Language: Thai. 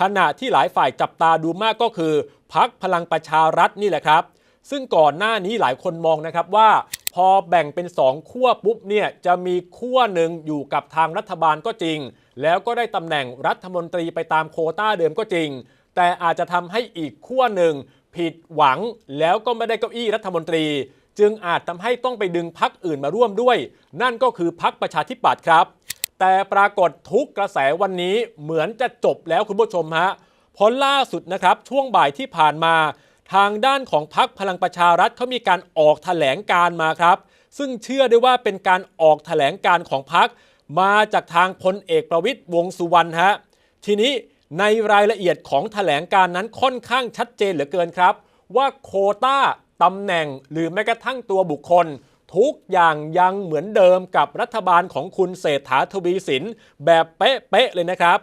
ขณะที่หลายฝ่ายจับตาดูมากก็คือพักพลังประชารัฐนี่แหละครับ ซึ่งก่อนหน้านี้หลายคนมองนะครับว่า พอแบ่งเป็นสองขั้วปุ๊บเนี่ยจะมีขั้วหนึ่งอยู่กับทางรัฐบาลก็จริง แล้วก็ได้ตำแหน่งรัฐมนตรีไปตามโคต้าเดิมก็จริง แต่อาจจะทำให้อีกขั้วหนึ่งผิดหวังแล้วก็ไม่ได้เก้าอี้รัฐมนตรี จึงอาจทำให้ต้องไปดึงพักอื่นมาร่วมด้วย นั่นก็คือพักประชาธิปัตย์ครับ แต่ปรากฏทุกกระแสวันนี้เหมือนจะจบแล้วคุณผู้ชมฮะเพราะล่าสุดนะครับช่วงบ่ายที่ผ่านมา ทางด้านของพักพลังประชารัฐเขามีการออกแถลงการมาครับ ซึ่งเชื่อได้ว่าเป็นการออกแถลงการของพักมาจากทางพลเอกประวิตยวงสุวรรณฮะทีนี้ในรายละเอียดของแถลงการนั้นค่อนข้างชัดเจนเหลือเกินครับ ว่าโคต้าตำแหน่งหรือแม้กระทั่งตัวบุคคล ทุกอย่างยังเหมือนเดิมกับรัฐบาลของคุณเศรษฐาทวีสินแบบเป๊ะๆเลยนะครับ